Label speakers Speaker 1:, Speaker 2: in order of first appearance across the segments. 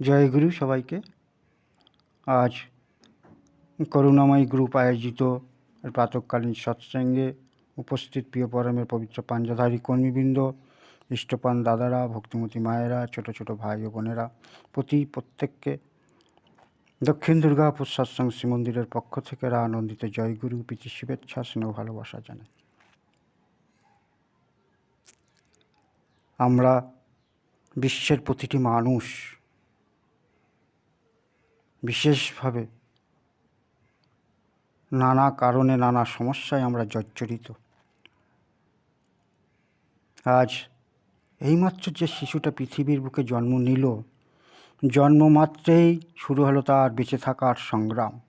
Speaker 1: জয় গুরু সবাইকে। আজ করুণাময় গ্রুপ আয়োজিত প্রাতকালীন সৎসঙ্গে উপস্থিত প্রিয় পরমের পবিত্র পাঞ্জাধারী কর্মীবৃন্দ, ইষ্টপান দাদারা, ভক্তিমতী মায়েরা, ছোট ছোট ভাই ও বোনেরা, প্রতি প্রত্যেককে দক্ষিণ দুর্গাপুর সৎসঙ্গ শ্রী মন্দিরের পক্ষ থেকে রা আনন্দিত জয়গুরু প্রীতি, শুভেচ্ছা, স্নেহ, ভালোবাসা জানাই। আমরা বিশ্বের প্রতিটি মানুষ বিশেষভাবে নানা কারণে নানা সমস্যায় আমরা জর্জরিত। আজ এইমাত্র যে শিশুটা পৃথিবীর বুকে জন্ম নিল জন্মমাত্রেই শুরু হলো তার বেঁচে থাকার সংগ্রাম।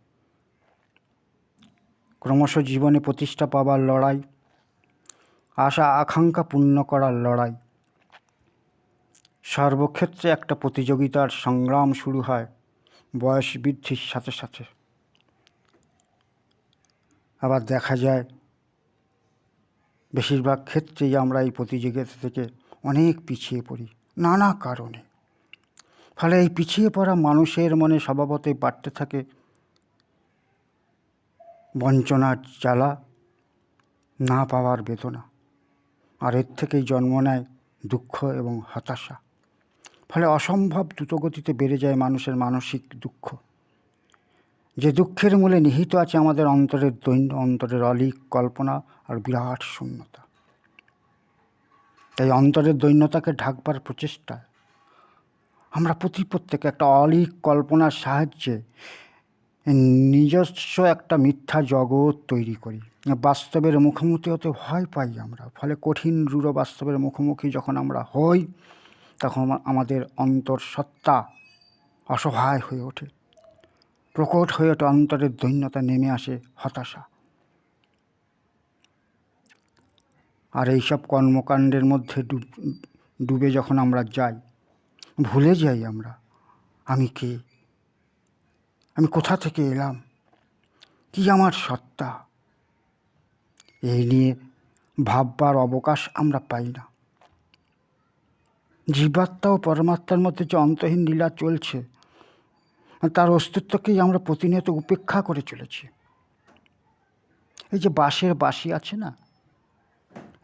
Speaker 1: ক্রমশ জীবনে প্রতিষ্ঠা পাবার লড়াই, আশা আকাঙ্ক্ষা পূর্ণ করার লড়াই। সর্বক্ষেত্রে একটা প্রতিযোগিতার সংগ্রাম শুরু হয়। বয়স বৃদ্ধির সাথে সাথে। আবার দেখা যায়, বেশিরভাগ ক্ষেত্রেই আমরা এই প্রতিযোগিতা থেকে অনেক পিছিয়ে পড়ি, নানা কারণে। ফলে এই পিছিয়ে পড়া মানুষের মনে স্বভাবতই বাড়তে থাকে বঞ্চনার জ্বালা, না পাওয়ার বেদনা। আর এর থেকেই জন্ম নেয় দুঃখ এবং হতাশা। ফলে অসম্ভব দ্রুতগতিতে বেড়ে যায় মানুষের মানসিক দুঃখ। যে দুঃখের মূলে নিহিত আছে আমাদের অন্তরের দৈন্য, অন্তরের অলিক কল্পনা আর বিরাট শূন্যতা। তাই অন্তরের দৈন্যতাকে ঢাকবার প্রচেষ্টায় আমরা প্রতি প্রত্যেকে একটা অলিক কল্পনার সাহায্যে নিজস্ব একটা মিথ্যা জগৎ তৈরি করি। বাস্তবের মুখোমুখি হতে ভয় পাই আমরা। ফলে কঠিন রূঢ় বাস্তবের মুখোমুখি যখন আমরা হই তখন আমাদের অন্তঃসত্ত্বা অসহায় হয়ে ওঠে। প্রকট হয়ে ওঠে অন্তরের দৈন্যতা, নেমে আসে হতাশা। আর এইসব কর্মকাণ্ডের মধ্যে ডুবে যখন আমরা যাই, ভুলে যাই আমরা, আমি কে? আমি কোথা থেকে এলাম? কি আমার সত্তা? এই নিয়ে ভাববার অবকাশ আমরা পাই না। জীবাত্মা ও পরমাত্মার মধ্যে যে অন্তহীন লীলা চলছে, তার অস্তিত্বকেই আমরা প্রতিনিয়ত উপেক্ষা করে চলেছি। এই যে বাঁশের বাঁশি আছে না?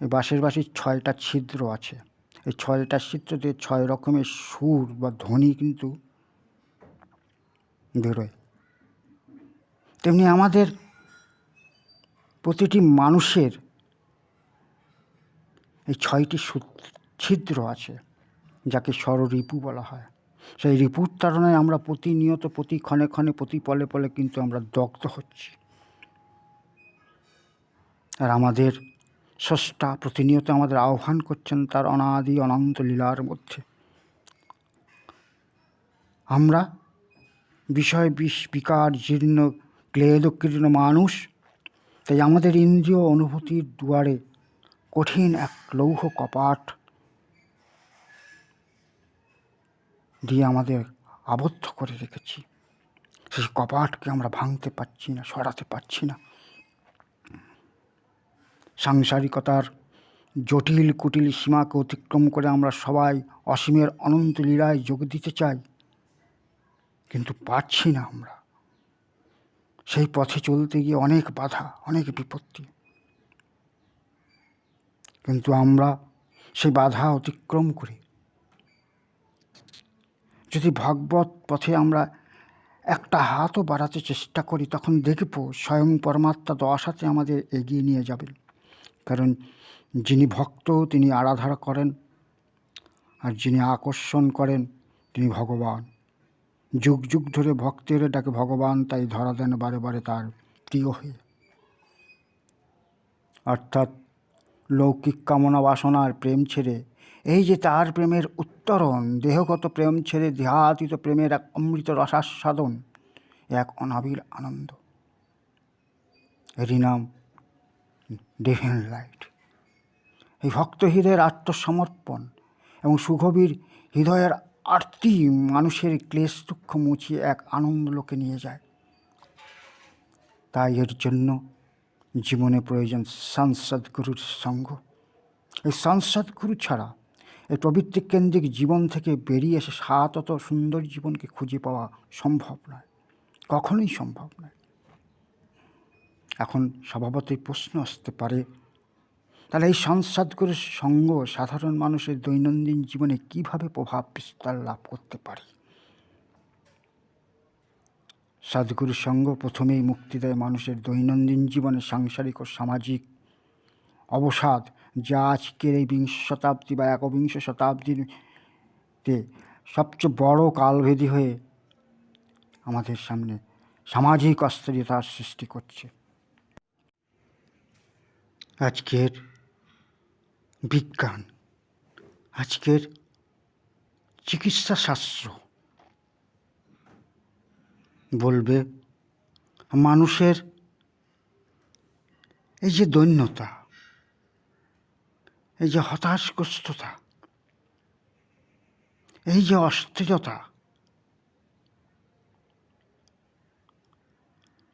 Speaker 1: এই বাঁশের বাঁশির ছয়টা ছিদ্র আছে। এই ছয়টা ছিদ্র দিয়ে ছয় রকমের সুর বা ধ্বনি কিন্তু বেরোয়। তেমনি আমাদের প্রতিটি মানুষের এই ছয়টি ছিদ্র আছে। যাকে রিপু বলা হয়। সেই রিপুর তাড়নায় আমরা প্রতিনিয়ত, প্রতি ক্ষণে ক্ষণে, প্রতি পলে পলে কিন্তু আমরা দগ্ধ হচ্ছি। আর আমাদের স্রষ্টা প্রতিনিয়ত আমাদের আহ্বান করছেন তার অনাদি অনন্ত লীলার মধ্যে। আমরা বিষয় বিষ বিকার জীর্ণ ক্লেদকীর্ণ মানুষ, তাই আমাদের ইন্দ্রিয় অনুভূতির দুয়ারে কঠিন এক লৌহ কপাট দিয়ে আমাদের আবদ্ধ করে রেখেছি। সেই কপাটকে আমরা ভাঙতে পারছি না, সরাতে পারছি না। সাংসারিকতার জটিল কুটিল সীমাকে অতিক্রম করে আমরা সবাই অসীমের অনন্ত লীলায় যোগ দিতে চাই, কিন্তু পারছি না আমরা। সেই পথে চলতে গিয়ে অনেক বাধা, অনেক বিপত্তি। কিন্তু আমরা সেই বাধা অতিক্রম করে যদি ভগবত পথে আমরা একটা হাতও বাড়াতে চেষ্টা করি, তখন দেখব স্বয়ং পরমাত্মা দশ হাতে আমাদের এগিয়ে নিয়ে যাবেন। কারণ যিনি ভক্ত, তিনি আরাধনা করেন আর যিনি আকর্ষণ করেন, তিনি ভগবান। যুগ যুগ ধরে ভক্তের ডাকে ভগবান, তাই ধরা দেন বারে বারে তার প্রিয় হয়ে। অর্থাৎ লৌকিক কামনা বাসনার প্রেম ছেড়ে এই যে তার প্রেমের উত্তরণ, দেহগত প্রেম ছেড়ে দেহাতীত প্রেমের এক অমৃত রসাস্বাদন, এক অনাবিল আনন্দ। এরই নাম ডিভেন লাইট। এই ভক্ত হৃদয়ের আত্মসমর্পণ এবং সুগভীর হৃদয়ের আরতি মানুষের ক্লেশ দুঃখ মুছিয়ে এক আনন্দ লোকে নিয়ে যায়। তাই এর জন্য জীবনে প্রয়োজন সংসদ গুরুর সঙ্গ। এই সংসদ গুরু ছাড়া এই প্রবৃত্তি কেন্দ্রিক জীবন থেকে বেরিয়ে এসে সাতত সুন্দর জীবনকে খুঁজে পাওয়া সম্ভব নয়। কখনোই সম্ভব নয়। এখন স্বভাবতই প্রশ্ন আসতে পারে, তাহলে এই সংসাদগুলোর সঙ্গ সাধারণ মানুষের দৈনন্দিন জীবনে কীভাবে প্রভাব বিস্তার লাভ করতে পারে? সাধগুরুর সঙ্গ প্রথমেই মুক্তি দেয় মানুষের দৈনন্দিন জীবনে সাংসারিক ও সামাজিক অবসাদ, যা আজকের এই বিংশ শতাব্দী বা একবিংশ শতাব্দীতে সবচেয়ে বড় কালভেদি হয়ে আমাদের সামনে সামাজিক অস্থিরতার সৃষ্টি করছে। আজকের বিজ্ঞান, আজকের চিকিৎসা শাস্ত্র বলবে মানুষের এই যে দৈন্যতা এই যে হতাশগ্রস্ততা, এই যে অস্থিরতা,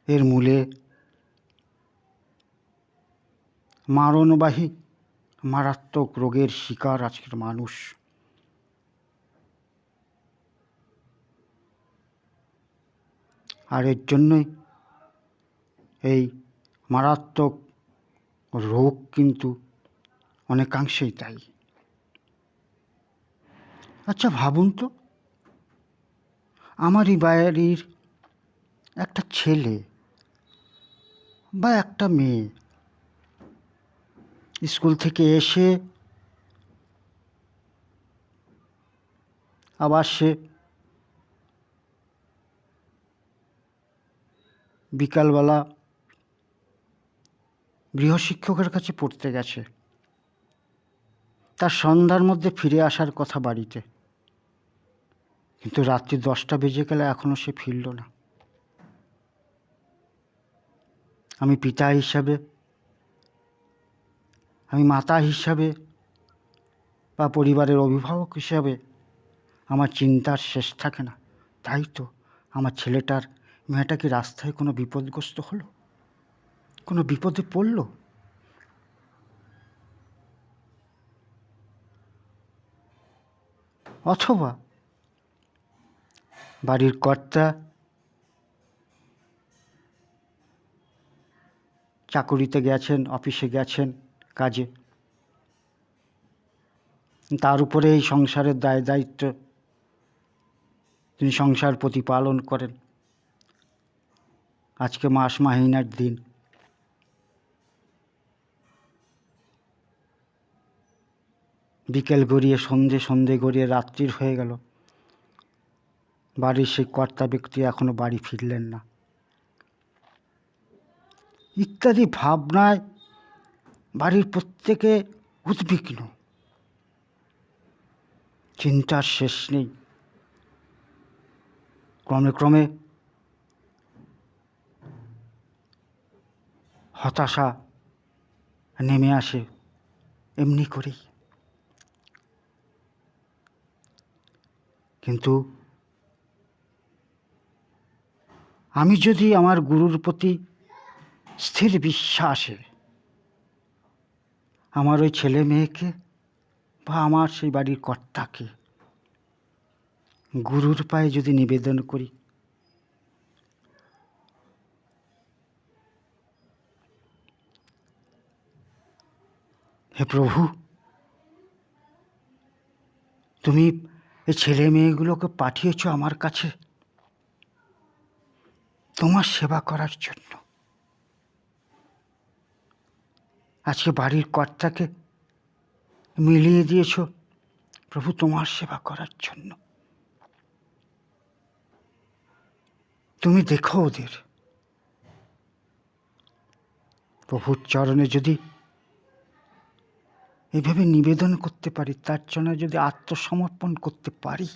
Speaker 1: এর মূলে মারণবাহী, মারাত্মক রোগের শিকার আজকের মানুষ। আর এর জন্যই এই মারাত্মক রোগ কিন্তু অনেকাংশেই তাই। আচ্ছা ভাবুন তো। আমারই বাড়ির একটা ছেলে বা একটা মেয়ে স্কুল থেকে এসে আবার সে বিকালবেলা গৃহশিক্ষকের কাছে পড়তে গেছে। তার সন্ধ্যার মধ্যে ফিরে আসার কথা বাড়িতে। কিন্তু রাত্রি দশটা বেজে গেলে এখনও সে ফিরল না। আমি পিতা হিসাবে, আমি মাতা হিসাবে বা পরিবারের অভিভাবক হিসাবে আমার চিন্তার শেষ থাকে না। তাই তো আমার ছেলেটার মেয়েটা কি রাস্তায় কোনো বিপদগ্রস্ত হলো? কোনো বিপদে পড়ল? অথবা বাড়ির কর্তা চাকুরিতে গেছেন, অফিসে গেছেন কাজে। তার উপরে এই সংসারের দায় দায়িত্ব তিনি সংসার প্রতিপালন করেন। আজকে মাস মাহিনার দিন। বিকেল গড়িয়ে সন্ধে সন্ধে গড়িয়ে রাত্রির হয়ে গেল। বাড়ির সেই কর্তা ব্যক্তি এখনও বাড়ি ফিরলেন না। ইত্যাদি ভাবনায় বাড়ির প্রত্যেকে উদ্বিগ্ন। চিন্তার শেষ নেই। ক্রমে ক্রমে হতাশা নেমে আসে এমনি করেই। কিন্তু আমি যদি আমার গুরুর প্রতি স্থির বিশ্বাসে আমার ওই ছেলে মেয়েকে বা আমার সেই বাড়ির কর্তাকে গুরুর পায়ে যদি নিবেদন করি, হে প্রভু, তুমি এই ছেলে মেয়েগুলোকে পাঠিয়েছ আমার কাছে? তোমার সেবা করার জন্য। আজকে বাড়ির কর্তাকে মিলিয়ে দিয়েছ। প্রভু, তোমার সেবা করার জন্য। তুমি দেখো ওদের। প্রভুর চরণে যদি এইভাবে নিবেদন করতে পারি, তার জন্য যদি আত্মসমর্পণ করতে পারি।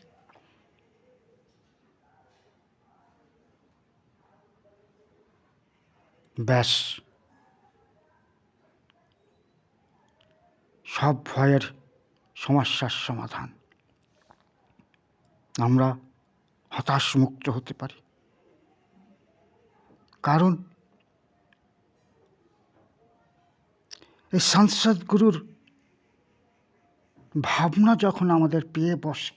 Speaker 1: ব্যাস। সব ভয়ের সমস্যার সমাধান। আমরা হতাশমুক্ত হতে পারি। কারণ এই সাংসদ গুরুর ভাবনা যখন আমাদের পেয়ে বসে,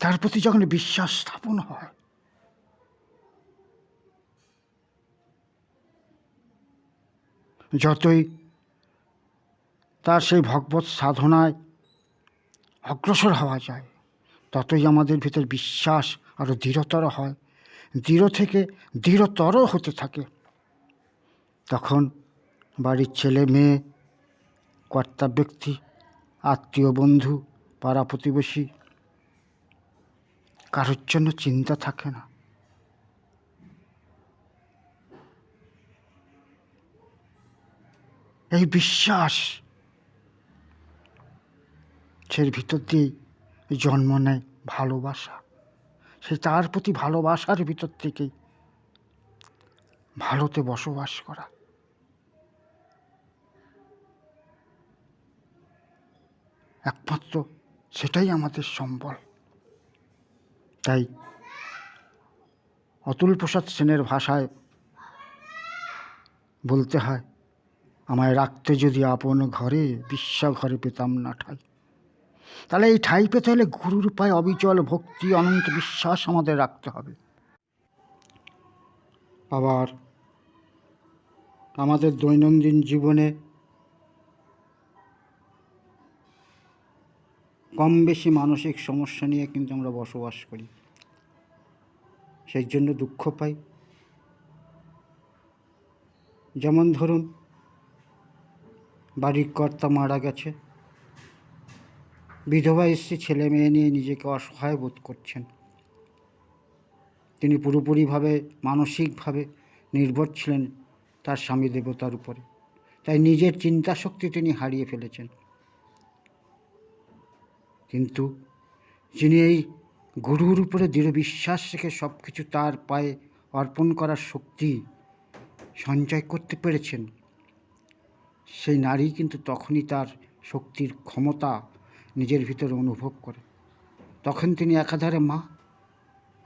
Speaker 1: তার প্রতি যখন বিশ্বাস স্থাপন হয়, যতই তার সেই ভগবত সাধনায় অগ্রসর হওয়া যায়, ততই আমাদের ভিতর বিশ্বাস আরও দৃঢ়তর হয়। দৃঢ় থেকে দৃঢ়তর হতে থাকে। তখন বাড়ির ছেলে মেয়ে, কর্তা ব্যক্তি, আত্মীয় বন্ধু, পাড়া প্রতিবেশী, কারোর জন্য চিন্তা থাকে না। এই বিশ্বাস সের ভিতর দিয়েই জন্ম নেয় ভালোবাসা। সে তার প্রতি ভালোবাসার ভিতর থেকেই ভালোতে বসবাস করা। একমাত্র সেটাই আমাদের সম্বল। তাই অতুল প্রসাদ সেনের ভাষায় বলতে হয়, আমায় রাখতে যদি আপন ঘরে ঘরে পেতাম না ঠাই। তাহলে এই ঠাই পেতে হলে গুরুর পায়ে অবিচল ভক্তি, অনন্ত বিশ্বাস আমাদের রাখতে হবে। আবার আমাদের দৈনন্দিন জীবনে কম বেশি মানসিক সমস্যা নিয়ে কিন্তু আমরা বসবাস করি। সেই জন্য দুঃখ পাই। যেমন ধরুন, বাড়ির কর্তা মারা গেছে। বিধবা স্ত্রী ছেলে মেয়ে নিয়ে নিজেকে অসহায় বোধ করছেন। তিনি পুরোপুরিভাবে মানসিকভাবে নির্ভর ছিলেন তার স্বামী দেবতার উপরে। তাই নিজের চিন্তা শক্তি তিনি হারিয়ে ফেলেছেন। কিন্তু যিনি এই গুরুর উপরে দৃঢ় বিশ্বাস রেখে সব কিছু তার পায়ে অর্পণ করার শক্তি সঞ্চয় করতে পেরেছেন, সেই নারী কিন্তু তখনই তার শক্তির ক্ষমতা নিজের ভিতরে অনুভব করে। তখন তিনি একাধারে মা,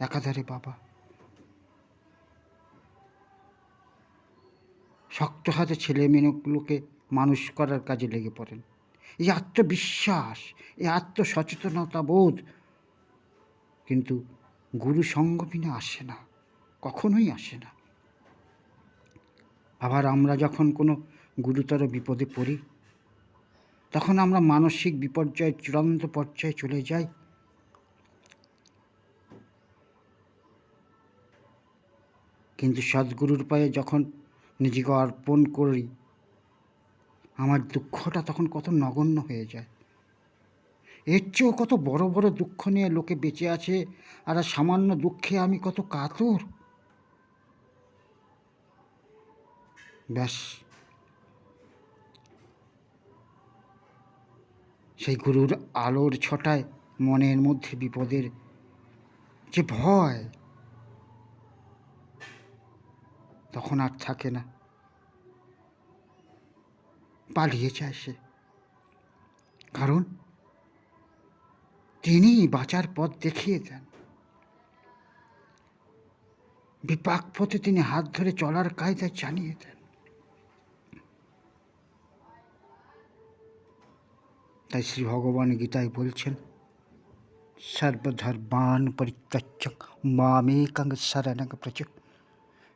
Speaker 1: একাধারে বাবা। শক্ত হাতে ছেলে মেয়েগুলোকে মানুষ করার কাজে লেগে পড়েন। এই আত্মবিশ্বাস, এই আত্মসচেতনতা বোধ কিন্তু গুরু সঙ্গ বিনা আসে না, কখনোই আসে না। আবার আমরা যখন কোনো গুরুতর বিপদে পড়ি, তখন আমরা মানসিক বিপর্যয়ের চূড়ান্ত পর্যায়ে চলে যাই। কিন্তু সদ্গুরুর পায়ে যখন নিজেকে অর্পণ করি আমার দুঃখটা তখন কত নগণ্য হয়ে যায়। এর চেয়েও কত বড় বড় দুঃখ নিয়ে লোকে বেঁচে আছে আর সামান্য দুঃখে আমি কত কাতর। ব্যাস। সেই গুরুর আলোর ছটায় মনের মধ্যে বিপদের যে ভয়, তখন আর থাকে না। পালিয়ে যায় সে। কারণ তিনি বাঁচার পথ দেখিয়ে দেন। বিপাক পথে তিনি হাত ধরে চলার কায়দা জানিয়ে দেন। তাই শ্রী ভগবান গীতায় বলছেন সর্বধর্মান পরিত্যজ্য মামেকং শরণং প্রচ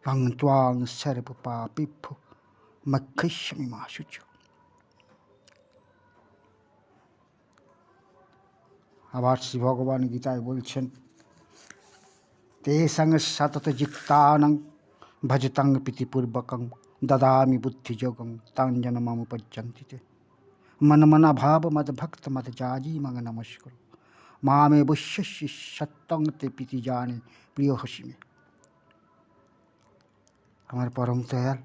Speaker 1: অং ত্বাং সর্ব পাপিভ্য মক্ষিষ্যমি মাশুচ আবার শ্রী ভগবান গীতায় বলছেন, তে সঙ্গে সতত জিত্তানং ভজতাং প্রীতিপূর্বকং দদামি বুদ্ধিযোগং তাং যেন মামুপর্যন্তিতে মনমনা ভাব মদ ভক্ত মদ জাজি মগ নমস্কর। মামে বৈশ্যসি সত্যং তে প্রীতি জানে প্রিয় হসিমে। আমার পরম দয়াল,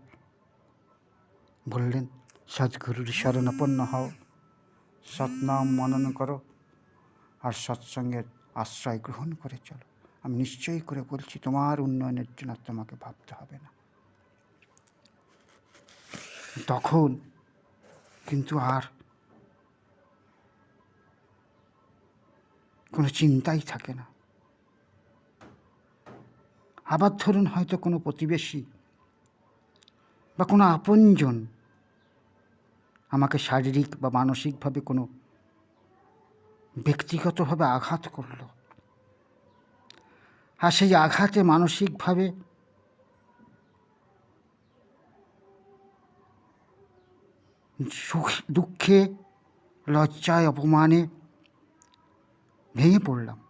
Speaker 1: বললেন, সদ্গুরুর শরণাপন্ন হও। সৎনাম মনন করো। আর সৎসঙ্গের আশ্রয় গ্রহণ করে চলো। আমি নিশ্চয়ই করে বলছি, তোমার উন্নয়নের জন্য তোমাকে ভাবতে হবে না। তখন কিন্তু আর কোনো চিন্তাই থাকে না। আবার ধরুন হয়তো কোনো প্রতিবেশী বা কোনো আপনজন আমাকে শারীরিক বা মানসিকভাবে কোনো ব্যক্তিগতভাবে আঘাত করল। আর সেই আঘাতে মানসিকভাবে দুঃখে, লজ্জায়, অপমানে ভেঙে পড়লাম।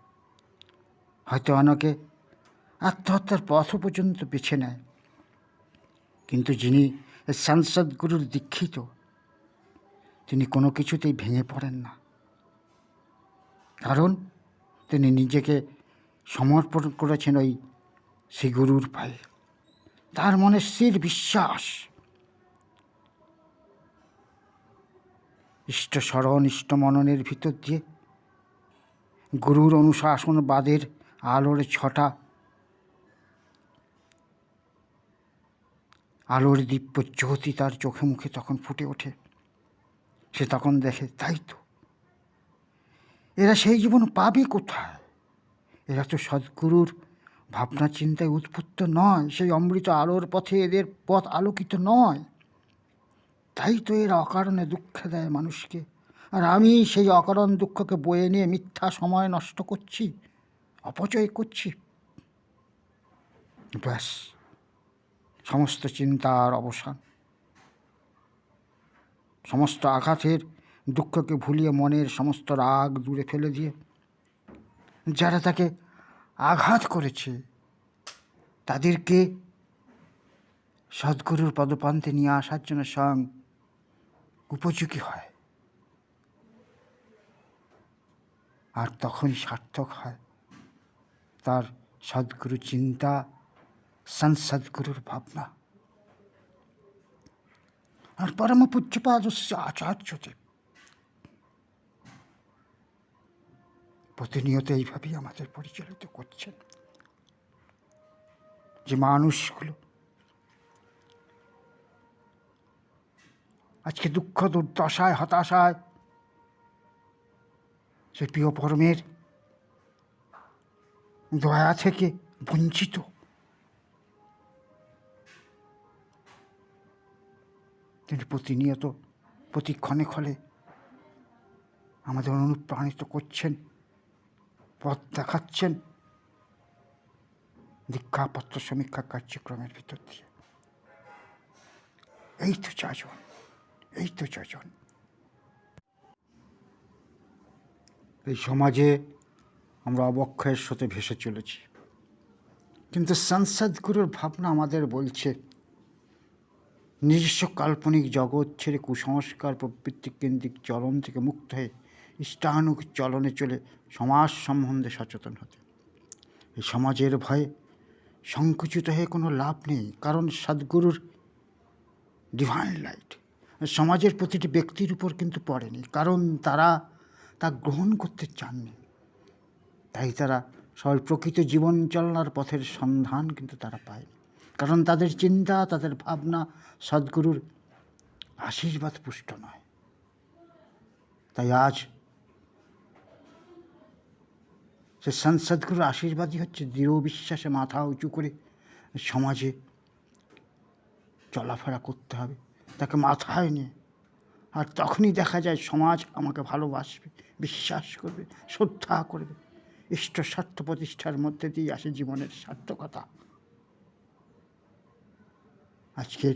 Speaker 1: হয়তো অনেকে আত্মহত্যার পথও পর্যন্ত বেছে নেয়। কিন্তু যিনি সাংসদ গুরুর দীক্ষিত, তিনি কোনো কিছুতেই ভেঙে পড়েন না। কারণ তিনি নিজেকে সমর্পণ করেছেন ওই শ্রী গুরুর পায়ে। তার মনে স্থির বিশ্বাস। ইষ্ট স্মরণ, ইষ্ট মননের ভিতর দিয়ে গুরুর অনুশাসনবাদের আলোর ছটা, আলোর দিব্য জ্যোতি তার চোখে মুখে তখন ফুটে ওঠে। সে তখন দেখে, তাই তো। এরা সেই জীবন পাবে কোথায়? এরা তো সদ্গুরুর ভাবনা চিন্তায় উৎপত্ত নয়, সেই অমৃত আলোর পথে এদের পথ আলোকিত নয়। তাই তো এরা অকারণে দুঃখ দেয় মানুষকে। আর আমি সেই অকারণ দুঃখকে বয়ে নিয়ে মিথ্যা সময় নষ্ট করছি, অপচয় করছি। ব্যাস, সমস্ত চিন্তার অবসান। সমস্ত আঘাতের দুঃখকে ভুলিয়ে মনের সমস্ত রাগ দূরে ফেলে দিয়ে যারা তাকে আঘাত করেছে, তাদেরকে সদ্গুরুর পদপান্তে নিয়ে আসার জন্য স্বয়ং উপযোগী হয়। আর তখনই সার্থক হয় তার সদ্গুরু চিন্তা, সৎসদ্গুরুর ভাবনা। আর পরম পূজ্যপাদ আচার্যদেব প্রতিনিয়ত এইভাবেই আমাদের পরিচালিত করছেন। যে মানুষগুলো আজকে দুঃখ, দুর্দশায়, হতাশায় সে প্রিয় পরমের দয়া থেকে বঞ্চিত। তিনি প্রতিনিয়ত প্রতি ক্ষণে ক্ষণে আমাদের অনুপ্রাণিত করছেন। পথ দেখাচ্ছেন দীক্ষাপত্র সমীক্ষা কার্যক্রমের ভিতর দিয়ে। এই তো চারজন, এই তো চারজন। এই সমাজে আমরা অবক্ষয়ের সাথে ভেসে চলেছি। কিন্তু সংসদ গুরুর ভাবনা আমাদের বলছে, নিজস্ব কাল্পনিক জগৎ ছেড়ে কুসংস্কার প্রবৃত্তি কেন্দ্রিক চলন থেকে মুক্ত হয়ে ইষ্টানুক চলনে চলে সমাজ সম্বন্ধে সচেতন হতে। এই সমাজের ভয়ে সংকুচিত হয়ে কোনো লাভ নেই, কারণ সদ্গুরুর ডিভাইন লাইট সমাজের প্রতিটি ব্যক্তির উপর কিন্তু পড়েনি, কারণ তারা তা গ্রহণ করতে চাননি। তাই তারা সবাই প্রকৃত জীবন চলনার পথের সন্ধান কিন্তু তারা পায়নি, কারণ তাদের চিন্তা, তাদের ভাবনা সদ্গুরুর আশীর্বাদ পুষ্ট নয়। তাই আজ সে সদ্গুরুর আশীর্বাদই হচ্ছে দৃঢ় বিশ্বাসে মাথা উঁচু করে সমাজে চলাফেরা করতে হবে, তাকে মাথায় নিয়ে। আর তখনই দেখা যায় সমাজ আমাকে ভালোবাসবে, বিশ্বাস করবে, শ্রদ্ধা করবে। ইষ্ট স্বার্থ প্রতিষ্ঠার মধ্যে দিয়ে আসে জীবনের সার্থকতা। আজকের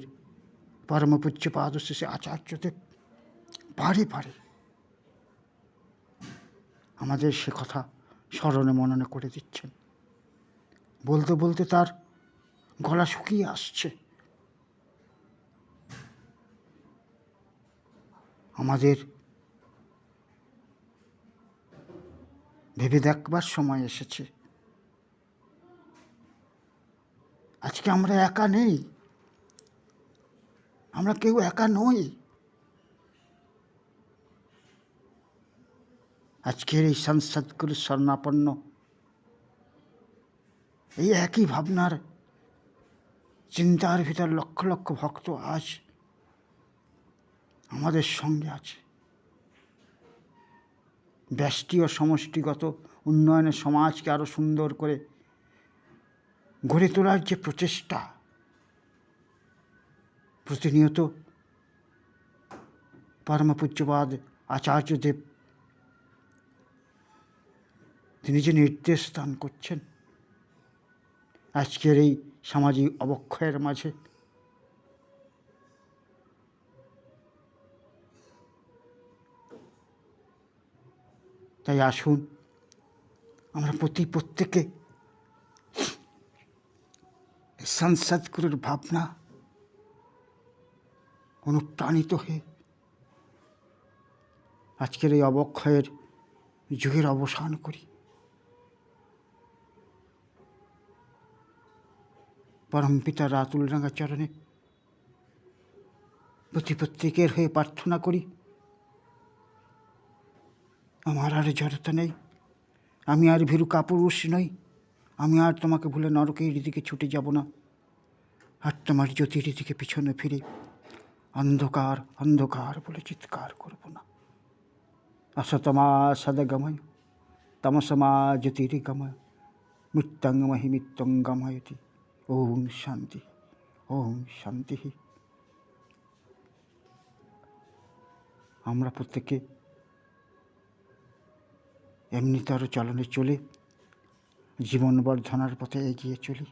Speaker 1: পরমপূজ্য পাদশেষে আচার্যদেব পারে পারে আমাদের সে কথা স্মরণে মননে করে দিচ্ছেন। বলতে বলতে তার গলা শুকিয়ে আসছে। আমাদের ভেবে দেখবার সময় এসেছে। আজকে আমরা একা নেই। আমরা কেউ একা নই। আজকের এই সংসদগুলো স্বর্ণাপন্ন। এই একই ভাবনার চিন্তার ভিতর লক্ষ লক্ষ ভক্ত আজ আমাদের সঙ্গে আছে। ব্যষ্টি ও সমষ্টিগত উন্নয়নের সমাজকে আরও সুন্দর করে গড়ে তোলার যে প্রচেষ্টা, প্রতিনিয়ত পরম পূজ্যবাদ আচার্যদেব তিনি যে নির্দেশ দান করছেন। আজকের এই সামাজিক অবক্ষয়ের মাঝে তাই আসুন, আমরা প্রতি প্রত্যেকে সংসদগুরুর ভাবনা অনুপ্রাণিত হয়ে আজকের এই অবক্ষয়ের যুগের অবসান করি। পিতা রাতুল রাঙা চরণে। প্রতি প্রত্যেকের হয়ে প্রার্থনা করি। আমার আর জড়তা নেই। আমি আর ভীরু কাপুরুষ নই। আমি আর তোমাকে ভুলে নরকের দিকে ছুটে যাব না। আর তোমার জ্যোতির দিকে পিছনে ফিরে অন্ধকার অন্ধকার বলে চিৎকার করব না। অসতমা সদগময়, তমসমা জ্যোতির্গময় মৃত্যঙ্গমহি মৃত্যঙ্গময়তি ওম শান্তি ওম শান্তি। আমরা প্রত্যেকে এমনিতর চলনে চলে জীবন বর্ধনার পথে এগিয়ে চলি,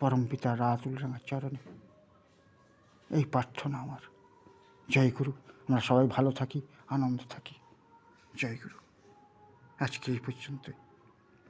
Speaker 1: পরম পিতা রাতুল রাঙার চরণে। এই প্রার্থনা আমার। জয় গুরু, আমরা সবাই ভালো থাকি, আনন্দ থাকি। জয় গুরু। আজকে এই পর্যন্তই।